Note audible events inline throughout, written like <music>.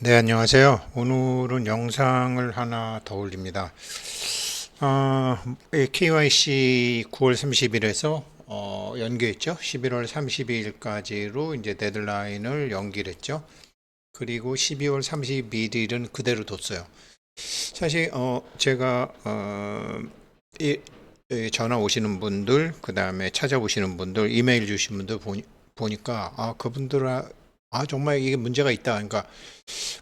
네, 안녕하세요. 오늘은 영상을 하나 더 올립니다. 어, KYC 9월 30일에서 어, 연기했죠. 11월 30일까지로 이제 데드라인을 연기를 했죠. 그리고 12월 31일은 그대로 뒀어요. 사실 어, 제가 어, 이, 이 전화 오시는 분들, 그 다음에 찾아오시는 분들, 이메일 주신 분들 보니, 보니까 아 그분들 아, 아 정말 이게 문제가 있다. 그러니까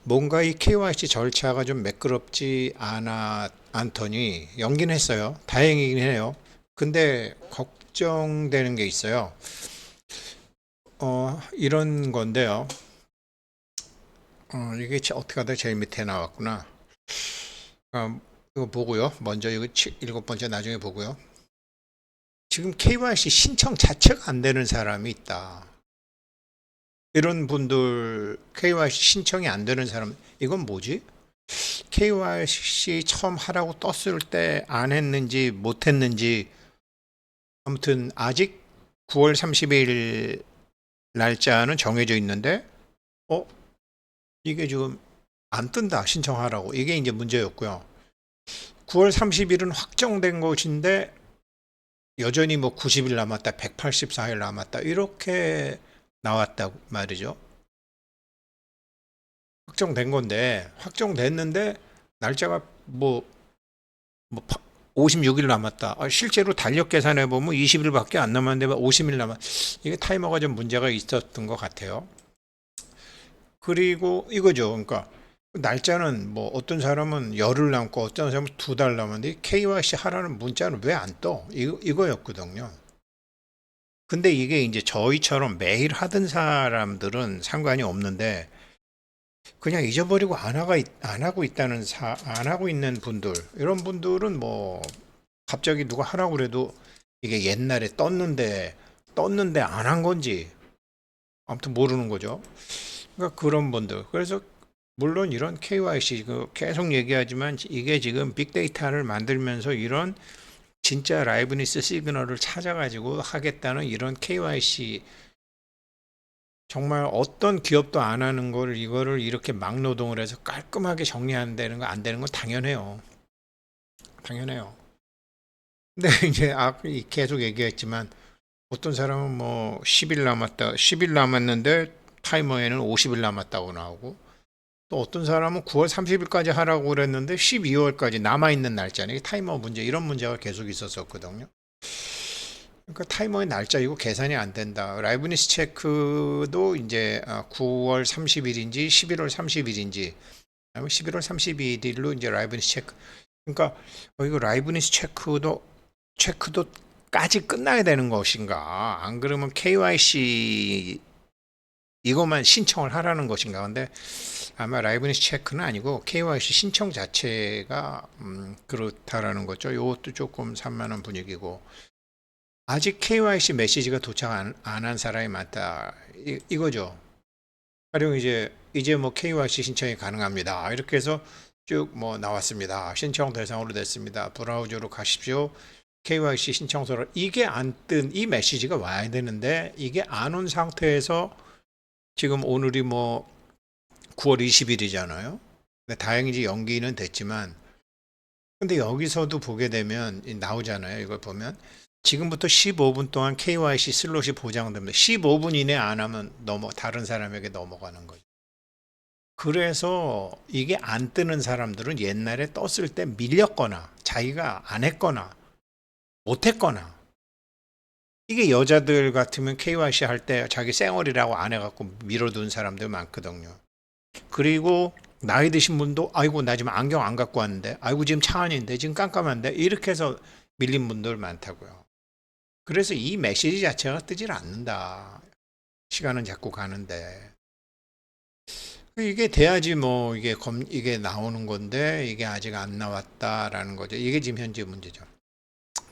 뭔가 이 KYC 절차가 좀 매끄럽지 않아 않더니 연기는 했어요. 다행이긴 해요. 근데 걱정되는 게 있어요. 어, 이런 건데요. 어, 이게 치- 어떻게 하다 제일 밑에 나왔구나. 어, 이거 보고요. 먼저 이거 치- 일곱 번째 나중에 보고요. 지금 KYC 신청 자체가 안 되는 사람이 있다. 이런 분들 KYC 신청이 안 되는 사람 이건 뭐지? KYC 처음 하라고 떴을 때 안 했는지 못 했는지 아무튼 아직 9월 30일 날짜는 정해져 있는데 어 이게 지금 안 뜬다 신청하라고 이게 이제 문제였고요. 9월 30일은 확정된 것인데 여전히 뭐 90일 남았다, 184일 남았다 이렇게 나왔다고 말이죠. 확정된 건데 확정됐는데 날짜가 뭐, 뭐 56일 남았다. 아, 실제로 달력 계산해 보면 20일밖에 안 남았는데 50일 남았. 이게 타이머가 좀 문제가 있었던 것 같아요. 그리고 이거죠. 그러니까 날짜는 뭐 어떤 사람은 열흘 남고 어떤 사람은 두 달 남았는데 KYC 하라는 문자는 왜 안 떠? 이거 이거였거든요. 근데 이게 이제 저희처럼 매일 하던 사람들은 상관이 없는데 그냥 잊어버리고 안 하가 있- 안 하고 있다는 사, 안 하고 있는 분들 이런 분들은 뭐 갑자기 누가 하라고 그래도 이게 옛날에 떴는데 떴는데 안 한 건지 아무튼 모르는 거죠. 그러니까 그런 분들 그래서 물론 이런 KYC 그 계속 얘기하지만 이게 지금 빅데이터를 만들면서 이런 진짜 라이브니스 시그널을 찾아가지고 하겠다는 이런 KYC 정말 어떤 기업도 안 하는 걸 이거를 이렇게 막노동을 해서 깔끔하게 정리한다는 거 안 되는 건 당연해요. 당연해요. 근데 <laughs> 이제 계속 얘기했지만 어떤 사람은 뭐 10일 남았다, 10일 남았는데 타이머에는 50일 남았다고 나오고 또 어떤 사람은 9월 30일까지 하라고 그랬는데 12월까지 남아있는. 이게 타이머 문제, 이런 문제가 계속 있었었거든요. 그러니까 타이머의 날짜 이거 계산이 안 된다. 라이브니스 체크도 이제 아, 9월 30일인지 11월 30일인지 아니면 11월 31일로 이제 라이브니스 체크. 그러니까 어, 이거 라이브니스 체크도 체크도까지 끝나야 되는 것인가? 안 그러면 KYC 이것만 신청을 하라는 것인가? 근데 아마 라이브니스 체크는 아니고 KYC 신청 자체가 음, 그렇다라는 거죠. 이것도 조금 산만한 분위기고 아직 KYC 메시지가 도착 안한 사람이 많다. 이, 이거죠. 가령 이제 이제 뭐 KYC 신청이 가능합니다. 이렇게 해서 쭉 뭐 나왔습니다. 신청 대상으로 됐습니다. 브라우저로 가십시오. KYC 신청서를 이게 안 뜬 이 메시지가 와야 되는데 이게 안 온 상태에서 지금 오늘이 뭐 9월 20일이잖아요. 근데 다행히 연기는 됐지만 근데 여기서도 보게 되면 이 나오잖아요. 이걸 보면 지금부터 15분 동안 KYC 슬롯이 보장됩니다. 15분 이내 안 하면 넘어 다른 사람에게 넘어가는 거죠. 그래서 이게 안 뜨는 사람들은 옛날에 떴을 때 밀렸거나 자기가 안 했거나 못 했거나 이게 여자들 같으면 KYC 할 때 자기 쌩얼이라고 안 해갖고 밀어둔 사람들 많거든요. 그리고 나이 드신 분도 아이고 나 지금 안경 안 갖고 왔는데 아이고 지금 차 안인데 지금 깜깜한데 이렇게 해서 밀린 분들 많다고요. 그래서 이 메시지 자체가 뜨질 않는다. 시간은 자꾸 가는데 이게 돼야지 뭐 이게 검 이게 나오는 건데 이게 아직 안 나왔다라는 거죠. 이게 지금 현재 문제죠.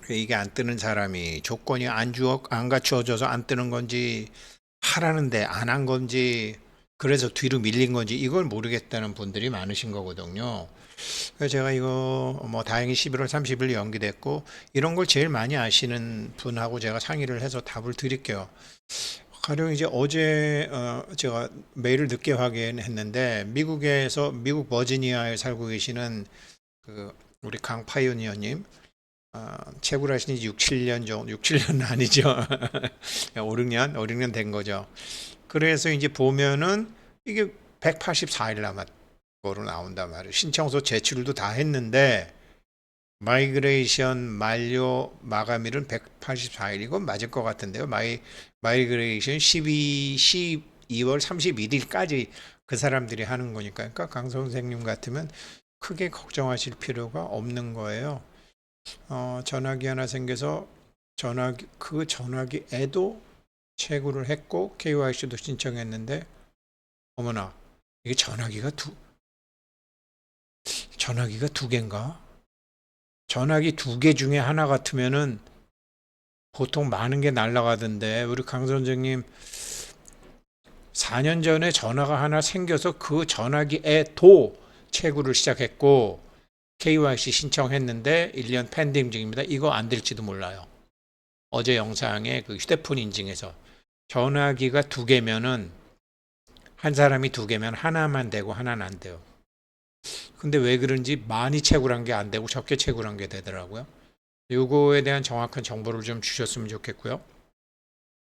이게 안 뜨는 사람이 조건이 안 주어 안 갖추어져서 안 뜨는 건지 하라는데 안 한 건지 그래서 뒤로 밀린 건지 이걸 모르겠다는 분들이 많으신 거거든요. 그래서 제가 이거 뭐 다행히 11월 30일 연기됐고 이런 걸 제일 많이 아시는 분하고 제가 상의를 해서 답을 드릴게요. 가령 이제 어제 어, 제가 메일을 늦게 확인했는데 미국에서 미국 버지니아에 살고 계시는 그 우리 강 파이오니어님 어, 채굴 하신 지 6, 7년 정도 6, 7년은 아니죠 5, 6년 5, 6년 된 거죠 그래서 이제 보면은 이게 184일 남았 거로 나온단 말이에요 신청서 제출도 다 했는데 마이그레이션 만료 마감일은 184일이고 맞을 것 같은데요. 마이 마이그레이션 12 12월 31일까지 그 사람들이 하는 거니까. 그러니까 강 선생님 같으면 크게 걱정하실 필요가 없는 거예요. 어, 전화기 하나 생겨서 전화기 그 전화기에도 채굴을 했고 KYC도 신청했는데 어머나 이게 전화기가 두 전화기가 두 개인가? 전화기 두 개 중에 하나 같으면은 보통 많은 게 날라가던데 우리 강 선생님 4년 전에 전화가 하나 생겨서 그 전화기에 도 채굴을 시작했고 KYC 신청했는데 1년 펜딩 중입니다. 이거 안 될지도 몰라요. 어제 영상에 그 휴대폰 인증에서 전화기가 두 개면은 한 사람이 두 개면 하나만 되고 하나는 안 돼요. 근데 왜 그런지 많이 채굴한 게 안 되고 적게 채굴한 게 되더라고요. 요거에 대한 정확한 정보를 좀 주셨으면 좋겠고요.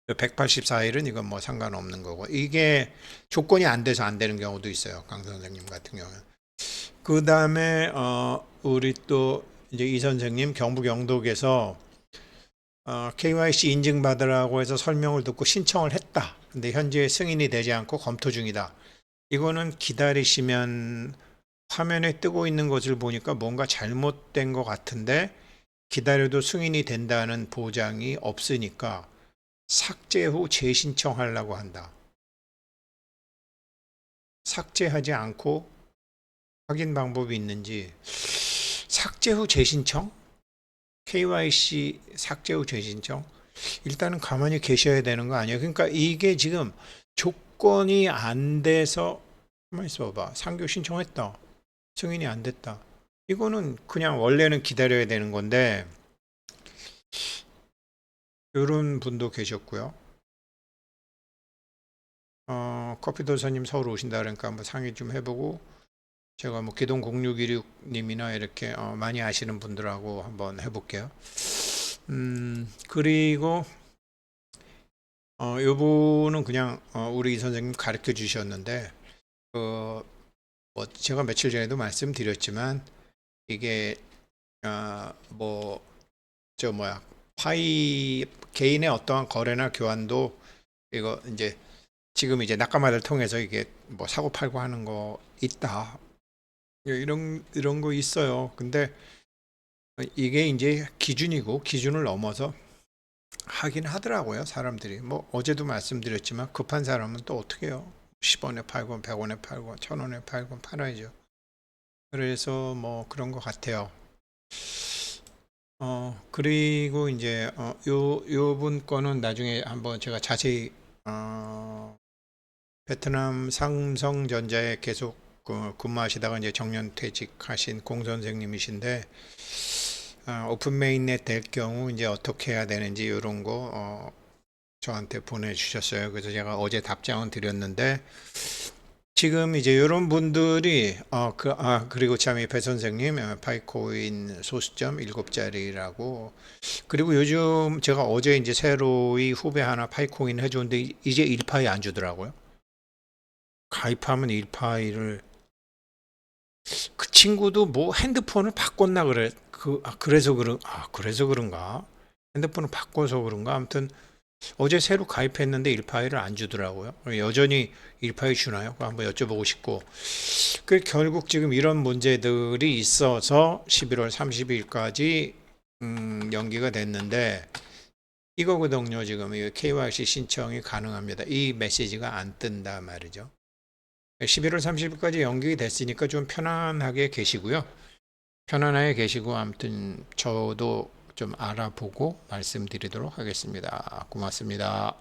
184일은 이건 뭐 상관없는 거고 이게 조건이 안 돼서 안 되는 경우도 있어요. 강 선생님 같은 경우는. 그 다음에 어 우리 또 이제 이 선생님 경북 영덕에서 어, KYC 인증 받으라고 해서 설명을 듣고 신청을 했다. 근데 현재 승인이 되지 않고 검토 중이다. 이거는 기다리시면 화면에 뜨고 있는 것을 보니까 뭔가 잘못된 것 같은데 기다려도 승인이 된다는 보장이 없으니까 삭제 후 재신청하려고 한다. 삭제하지 않고 확인 방법이 있는지 삭제 후 재신청? KYC 삭제 후 재신청? 일단은 가만히 계셔야 되는 거 아니에요? 그러니까 이게 지금 조건이 안 돼서 가만히 있어봐. 상교 신청했다. 승인이 안 됐다. 이거는 그냥 원래는 기다려야 되는 건데 이런 분도 계셨고요. 어, 커피도사님 서울 오신다 그러니까 한번 상의 좀 해보고 제가 뭐 기동 0616님이나 이렇게 어, 많이 아시는 분들하고 한번 해볼게요. 음, 그리고 어, 요분은 그냥 어, 우리 이 선생님 가르쳐 주셨는데 그 뭐 제가 며칠 전에도 말씀드렸지만 이게 아, 뭐저 뭐야 파이 개인의 어떠한 거래나 교환도 이거 이제 지금 이제 낙가마를 통해서 이게 뭐 사고 팔고 하는 거 있다 이런 이런 거 있어요. 근데 이게 이제 기준이고 기준을 넘어서 하긴 하더라고요 사람들이 뭐 어제도 말씀드렸지만 급한 사람은 또 어떻게 해요 10원에 팔건 100원에 팔건 1000원에 팔건 팔아야죠. 그래서 뭐 그런 것 같아요. 어 그리고 이제 어, 요 요분 거는 나중에 한번 제가 자세히 어, 베트남 삼성전자에 계속 그 근무하시다가 이제 정년 퇴직하신 공 선생님이신데 어, 오픈 메인넷 될 경우 이제 어떻게 해야 되는지 이런 거 어, 저한테 보내주셨어요. 그래서 제가 어제 답장은 드렸는데 지금 이제 이런 분들이 어, 그, 아, 그리고 참 이 배 선생님 어, 파이코인 소수점 7자리라고 그리고 요즘 제가 어제 이제 새로이 후배 하나 파이코인 해줬는데 이제 1파이 안 주더라고요. 가입하면 1파이를 그 친구도 뭐 핸드폰을 바꿨나 그래 그 아, 그래서 그런 아 그래서 그런가 핸드폰을 바꿔서 그런가 아무튼 어제 새로 가입했는데 1파일을 안 주더라고요. 여전히 1파일 주나요? 한번 여쭤보고 싶고. 그 결국 지금 이런 문제들이 있어서 11월 30일까지 음, 연기가 됐는데 이거거든요. 지금 이 KYC 신청이 가능합니다. 이 메시지가 안 뜬다 말이죠. 11월 30일까지 연기 됐으니까 좀 편안하게 계시고요. 편안하게 계시고 아무튼 저도 좀 알아보고 말씀드리도록 하겠습니다. 고맙습니다.